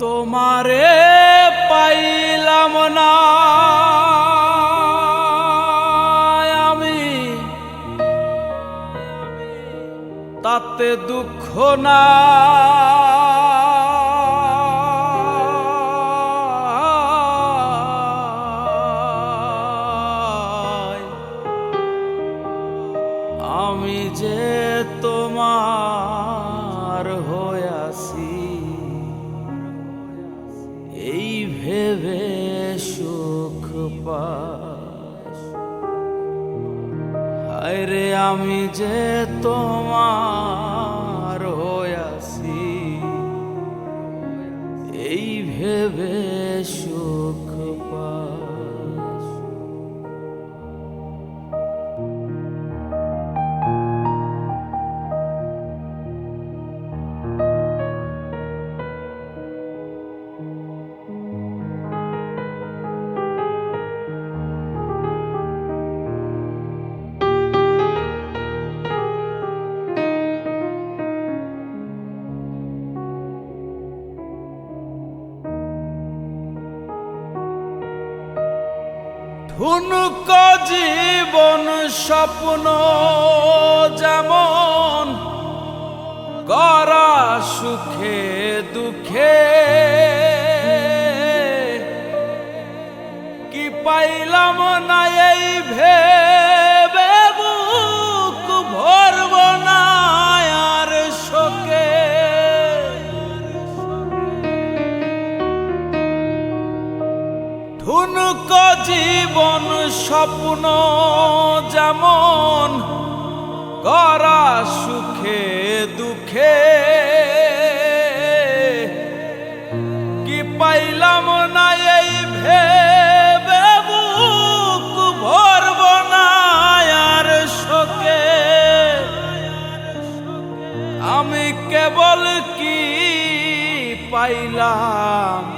তোমারে পাইলাম না। আমি তাতে দুঃখ না। আমি যে তোমার হয়ে এই পাস আরে আমি যে তোমার হয়েছি এই ভেবে সুখ পাস ঠুনক জীবন স্বপ্ন যেমন গড়া সুখে দুঃখে। কি পাইলাম না এই ভেবে ঠুনক জীবন স্বপ্ন যেমন গড়া সুখে দুঃখে। কি পাইলাম না এই ভেবে বুক ভরব আর শোকে? আমি কেবল কি পাইলাম?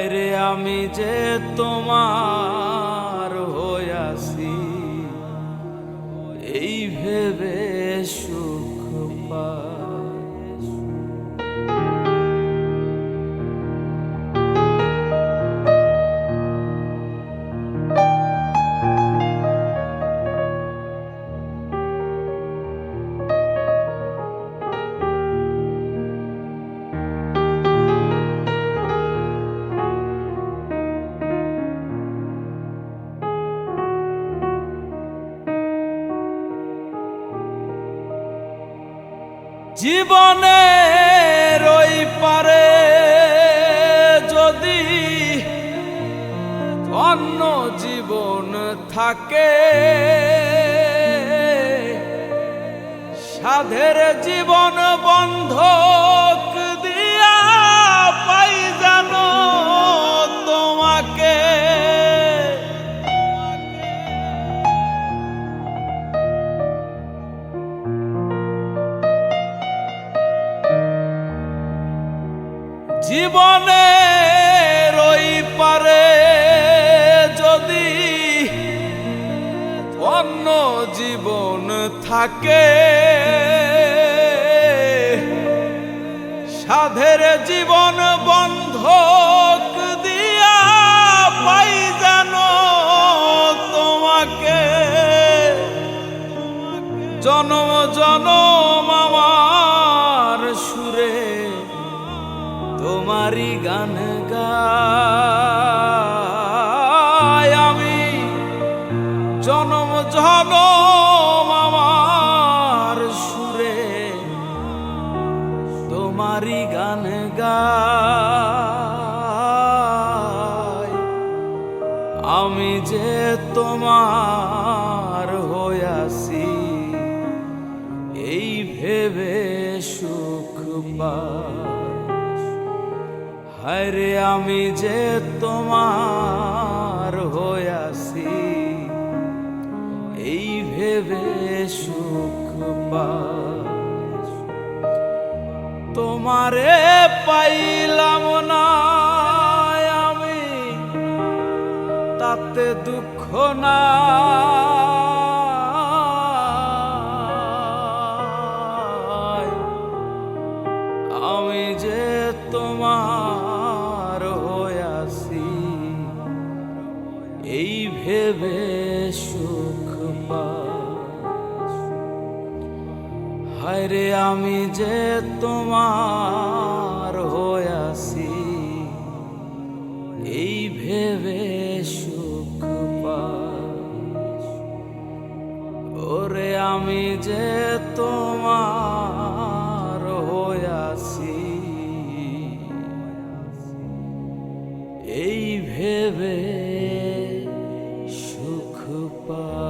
হায়রে আমি যে তোমার হয়ে আসি এই ভেবে জীবনের রই পারে যদি অন্য জীবন থাকে। সাধের জীবন বন্ধক জীবনের রই পারে যদি অন্য জীবন থাকে, সাধের জীবন বন্ধক দিয়া পাই জানো তোমাকে। জনম জনম আমার সুরে তোমারই গান গাই আমি। জনম জনম আমার সুরে। তোমারই গান গাই। আমি যে তোমার যে তোমার হইয়াছি, এই ভেবে সুখ তোমারে পাইলাম না আমি, তাতে দুঃখ না। আমি যে তোমার ভেবে সুখ হায়রে আমি যে তোমার হইয়াছি এই ভেবে সুখ ওরে আমি যে তোমার হইয়াছি এই ভেবে সুখ পাই